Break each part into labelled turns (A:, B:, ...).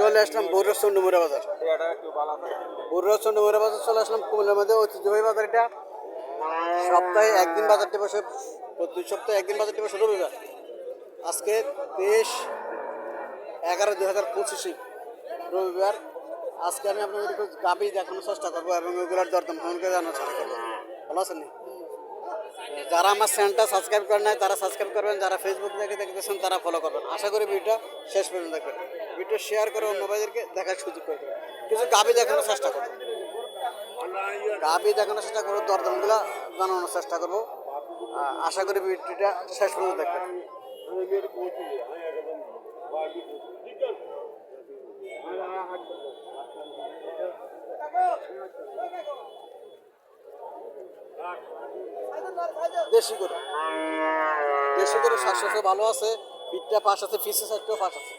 A: চলে আসলাম বৈরসন ডুমুরা বাজার। বৈরসন ডুমুরা বাজার চলে আসলাম কুমিল্লার মধ্যে, ঐতিহ্যবাহী বাজার এটা সপ্তাহে একদিন বাজারটি বসে, প্রতি সপ্তাহে একদিন বাজারটি বসে রবিবার। আজকে তেইশ এগারো দুই হাজার পঁচিশে রবিবার। আজকে আমি আপনাদের একটু গাবি দেখানোর চেষ্টা করব এবং ওগুলোর দরদাম ফোনকে জানার চেষ্টা করব। ভালো আছেন? যারা আমার চ্যানেলটা সাবস্ক্রাইব করেন নাই, তারা সাবস্ক্রাইব করবেন, যারা ফেসবুক থেকে দেখতেছেন, তারা ফলো করবেন। আশা করি ভিডিওটা শেষ পর্যন্ত দেখবেন। ভিডিও শেয়ার করে অন্য ভাইদেরকে দেখার সুযোগ করে কিছু গাবি দেখানোর চেষ্টা করব। গাবি দেখানোর চেষ্টা করব, দরদামগুলো জানানোর চেষ্টা করব। আশা করি ভিডিওটা শেষ পর্যন্ত দেখবেন। দেশি গরু। দেশি গরু স্বাস্থ্য ভালো আছে পিঠটা পাশ আছে ফিসের সাইডটাও পাশ আছে।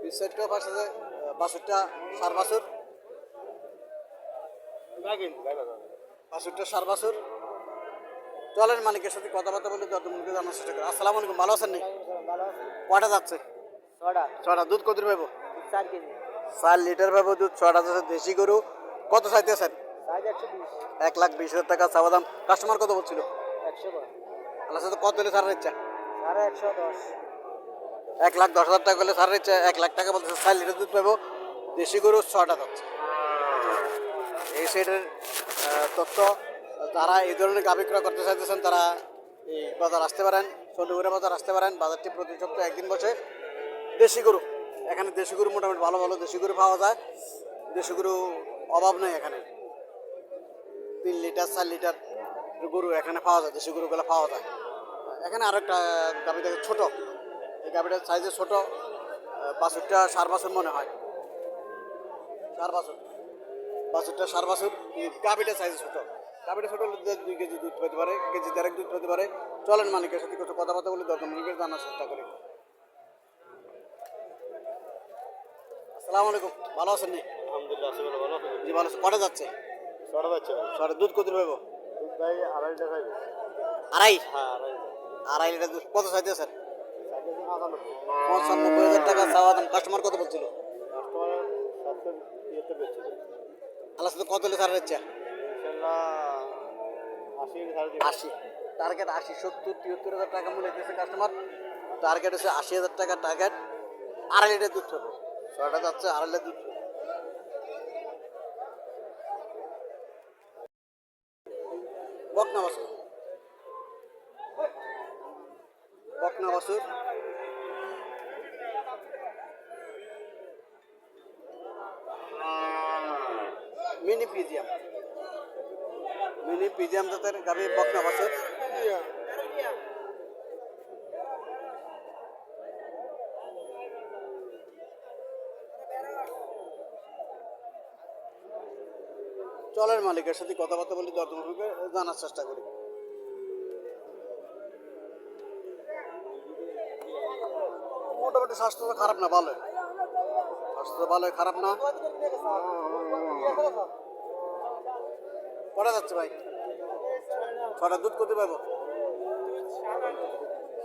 A: পিস সাইডটাও পাশ আছে বাছুরটা সার বাছুর। বাছুরটা সার বাছুর। চলেন মালিকের সাথে কথাবার্তা বলে যত মুখে জানার চেষ্টা করি। আসসালামু আলাইকুম ভালো আছেন নি? কটা যাচ্ছে?
B: ছটা
A: ছটা দুধ কত পাবো
B: চার কেজি।
A: চার লিটার পাবো দুধ ছটা যাচ্ছে দেশি গরু। কত চাইতেছেন? এক লাখ বিশ হাজার টাকা চাওয়া দাম। কাস্টমার কত বলছিল?
B: একশো
A: আল্লাহ সাথে কত হলে ছাড়ার ইচ্ছা?
B: সাড়ে একশো দশ।
A: এক লাখ দশ হাজার টাকা করলে ছাড়ার ইচ্ছা এক লাখ টাকা বলতেছে চার লিটার দুধ পাবো দেশি গরু ছটা যাচ্ছে এই তথ্য যারা এই ধরনের গাভী ক্রয় করতে চাইতেছেন তারা এই বাজার আসতে পারেন চন্ডীগুড়া বাজার আসতে পারেন বাজারটি প্রতি সপ্তাহে একদিন বসে। দেশি গরু এখানে দেশি গরু মোটামুটি ভালো ভালো দেশি গরু পাওয়া যায়। দেশি গরু অভাব নেই এখানে। তিন লিটার চার লিটার গরু এখানে পাওয়া যায় দেশি গরুগুলো পাওয়া যায়। এখানে আরও একটা গাভি দেখে ছোটো। এই গাভিটার সাইজে ছোটো বাছুরটা সার বাছুর মনে হয়। সার বাছুর। বাছুরটা সার বাছুর গাভিটার সাইজে ছোট। গাভিটা ছোট হলে দুই কেজি দুধ পেতে পারে কেজি দেড়েক দুধ পেতে পারে। চলেন মালিকের সাথে কিছু কথাবার্তা বলে দশ মিনিটের জানার চেষ্টা করি। আসসালামু আলাইকুম। ভালো আছেন নি?
B: আলহামদুলিল্লাহ ভালো
A: জি ভালো কটা যাচ্ছে?
B: ছটা যাচ্ছে।
A: ছটা। দুধ কত পাবো?
B: আড়াই হ্যাঁ আড়াই
A: আড়াই লিটার দুধ কত
B: পঁচানব্বই।
A: হাজার টাকা চাওয়া দাম কাস্টমার কত বলছিল?
B: কাস্টমার ইয়েতে বেচছে
A: আল্লাহ সাথে কত হলে ছাড়ার ইচ্ছা
B: ইনশাল্লাহ আশি
A: টার্গেট আশি। সত্তর তিয়াত্তর হাজার টাকা মূল্য দিয়েছে কাস্টমার টার্গেট হচ্ছে আশি হাজার টাকা টার্গেট আড়াই লিটার দুধ ছয়টা যাচ্ছে আড়াই লিটার দুধ বকনা বাসুর বকনা বাসুর মিনি পিজিয়াম। মিনি পিজিয়াম তাদের গাড়ি বকনা বাসুর চলের মালিকের সাথে কথাবার্তা বলি দর্দমকে জানার চেষ্টা করি। মোটামুটি স্বাস্থ্য তো খারাপ না ভালো স্বাস্থ্য ভালো খারাপ না। কটা যাচ্ছে ভাই? ছটা দুধ করতে পাবো?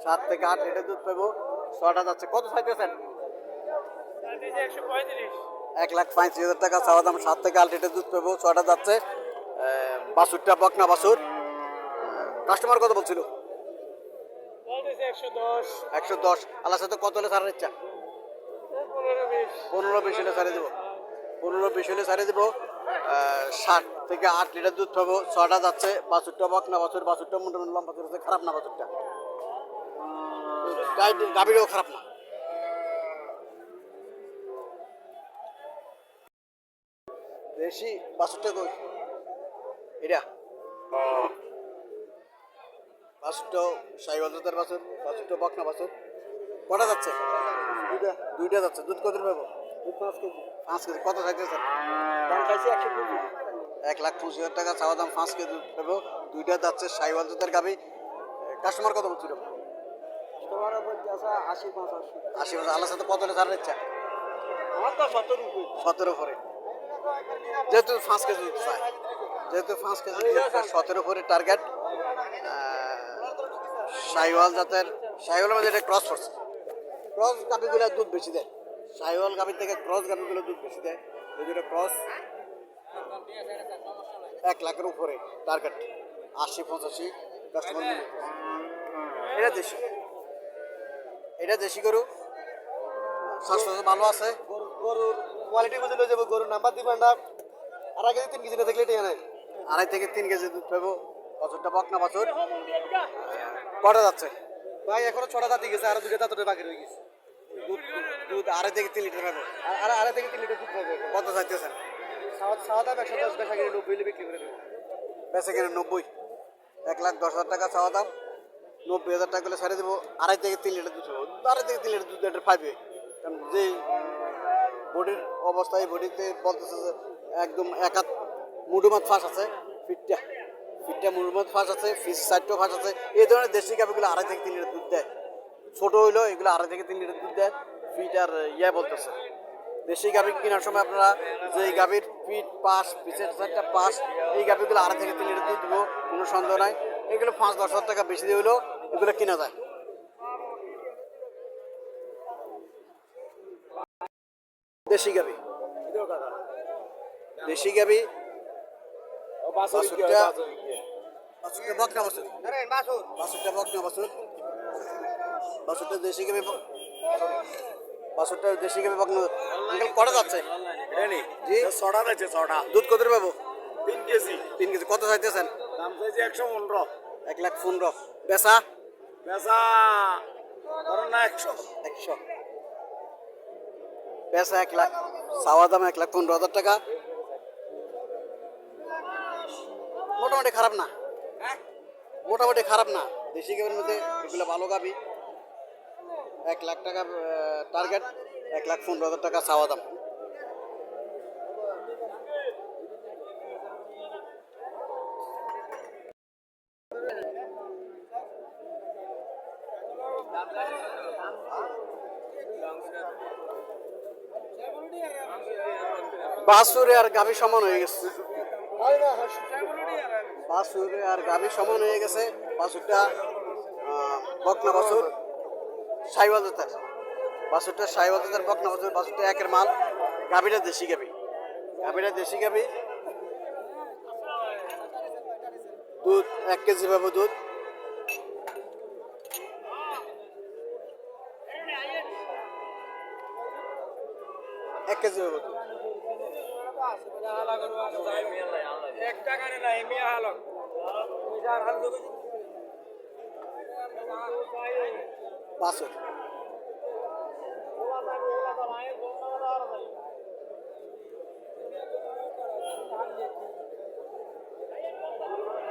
A: সাত থেকে আট লিটার দুধ পাবো। ছটা যাচ্ছে। কত চাইতেছেন? এক লাখ পঁয়ত্রিশ হাজার টাকা চাওয়া দাম সাত থেকে আট লিটার দুধ পাবো ছটা যাচ্ছে। আহ, বাছুরটা বকনা বাছুর কাস্টমার কত বলছিল?
B: একশো দশ।
A: আল্লাহ সাথে কত হলে ছাড়ার ইচ্ছা?
B: পনেরো বিশ।
A: হলে ছাড়িয়ে দেবো। পনেরো বিশ হলে ছাড়িয়ে দেবো। ষাট থেকে আট লিটার দুধ পাবো ছটা যাচ্ছে। বাছুরটা বকনা বাছুর বাছুরটা মোটামুটি লম্বা চলেছে খারাপ না বাছুরটা গাড়ি- গাভীরও খারাপ না। দেশি বাছুরটা কই এটা? বাছুরটা সাইবাল জাতের বাছুর বাছুরটা বকনা বাছুর কটা যাচ্ছে? দুইটা। দুইটা যাচ্ছে। দুধ কত পাবো?
B: দুধ পাঁচ কেজি।
A: পাঁচ কেজি। কত থাকছে স্যার?
B: দাম চাইছি একশো কেজি।
A: এক লাখ পঁচিশ হাজার টাকা চাওয়া দাম পাঁচ কেজি পাবো। দুইটা যাচ্ছে সাইবাল জাতের গাবি কাস্টমার কত বলছিল?
B: তোমারও বলতে আসা আশি পঁচাশি।
A: আশি বছর আল্লাহ সাথে কত হলে ছাড়ার ইচ্ছা
B: আমার তো সত্তর রুপি।
A: সতেরো করে যেহেতু পাঁচ কেজি দুধ চায় যেহেতু পাঁচ কেজি সতেরো করে টার্গেট সাইওয়াল জাতের, সাইওয়ালের মধ্যে এটা ক্রস করছে। ক্রস গাভিগুলো দুধ বেশি দেয়। সাইওয়াল গাভীর থেকে ক্রস গাভীগুলো দুধ বেশি দেয়। দুটো ক্রস এক লাখের উপরে টার্গেট আশি, পঁচাশি কাস্টমার এটা দেশি। এটা দেশি গরু। ভালো আছে।
B: গরুর কোয়ালিটি বুঝে লয়ে যাব গরুর নাম্বার দিবেন না আর আগে তিন কেজি না থাকলে এটা নাই
A: আড়াই থেকে তিন কেজি দুধ পাবো। বছরটা বকনা বছর। কটা যাচ্ছে?
B: ভাই এখনও ছটা দাঁত গেছে আর দুটো দাঁতটা বাকি রয়ে গেছে।
A: দুধ দুধ আড়াই থেকে তিন লিটার পাবো।
B: আর- আড়াই থেকে তিন লিটার দুধ পাবে।
A: কত চাইতেছেন
B: সাত সাত দাম একশো দশ বেচা কিনে নব্বই হলে বিক্রি করে দেবো।
A: বেচে কিনে নব্বই। এক লাখ দশ হাজার টাকা চাওয়া দাম নব্বই হাজার টাকা করে ছেড়ে দেবো। আড়াই থেকে তিন লিটার দুধ আড়াই থেকে তিন লিটার দুধ লিটার যে বডির অবস্থা এই বডিতে বলতেছে যে একদম একাত মুডুমাত ফাঁস আছে, ফিটটা ফিটটা মুডুমাত ফাঁস আছে, ফিস সাইডটাও ফাঁস আছে। এই ধরনের দেশি গাভিগুলো আড়াই থেকে তিন লিটার দুধ দেয়। ছোট হইলেও এগুলো আড়াই থেকে তিন লিটার দুধ দেয়, ফিট আর ইয়ে বলতেছে। দেশি গাভি কেনার সময় আপনারা যে এই গাভির পিঠ পাশ, পিছের সাইডটা পাশ, এই গাভিগুলো আড়াই থেকে তিন লিটার দুধ দেবো, কোনো সন্দেহ নাই। এগুলো পাঁচ দশ হাজার টাকা বেশি দিয়ে হলেও এগুলো কেনা যায়। দেশি গাভি দেশি গাভি বাছুরটা বাছুরটা বকনা বাছুর। বাছুরটা বকনা বাছুর। বাছুরটা দেশি গাভি ব- বাছুরটা দেশি গাভি বকনা আঙ্কেল কটা যাচ্ছে? জি?
C: ছটা রয়েছে ছটা।
A: দুধ কত পাবো?
C: তিন কেজি।
A: তিন কেজি। কত চাইতেছেন?
C: দাম চাইছে একশো পনেরো।
A: এক লাখ পনেরো। বেচা?
C: বেচা ধরেন না একশো।
A: একশো। বেচা এক লাখ, চাওয়া দাম এক লাখ পনেরো হাজার টাকা। মোটামুটি খারাপ না। মোটামুটি খারাপ না। দেশি গেমের মধ্যে এগুলো ভালো গাবি। এক লাখ টাকা টার্গেট এক লাখ পনেরো হাজার টাকা চাওয়া দাম। বাসুরে আর গাভী সমান হয়ে গেছে। বাসুরে আর গাভী সমান হয়ে গেছে। বাসুরটা বকনা বাসুর। সাইওয়াল জাতের। বাসুরটা সাইওয়াল জাতের বকনা বাসুর। বাসুরটা একের মাল। গাভীটা দেশি গাভী। গাভীটা দেশি গাভী। দুধ এক কেজি পাবো দুধ। এক কেজি পাবো দুধ। বাসুর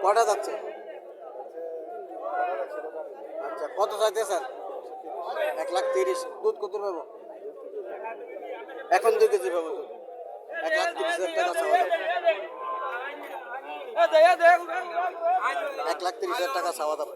A: কটা যাচ্ছে? আচ্ছা কত চাইতেছেন? এক লাখ তিরিশ। দুধ কত পাবো এখন দুই কেজি পাবো দুধ এক লাখ তিরিশ হাজার টাকা চাওয়া দাম। এক লাখ তিরিশ হাজার টাকা চাওয়া দাম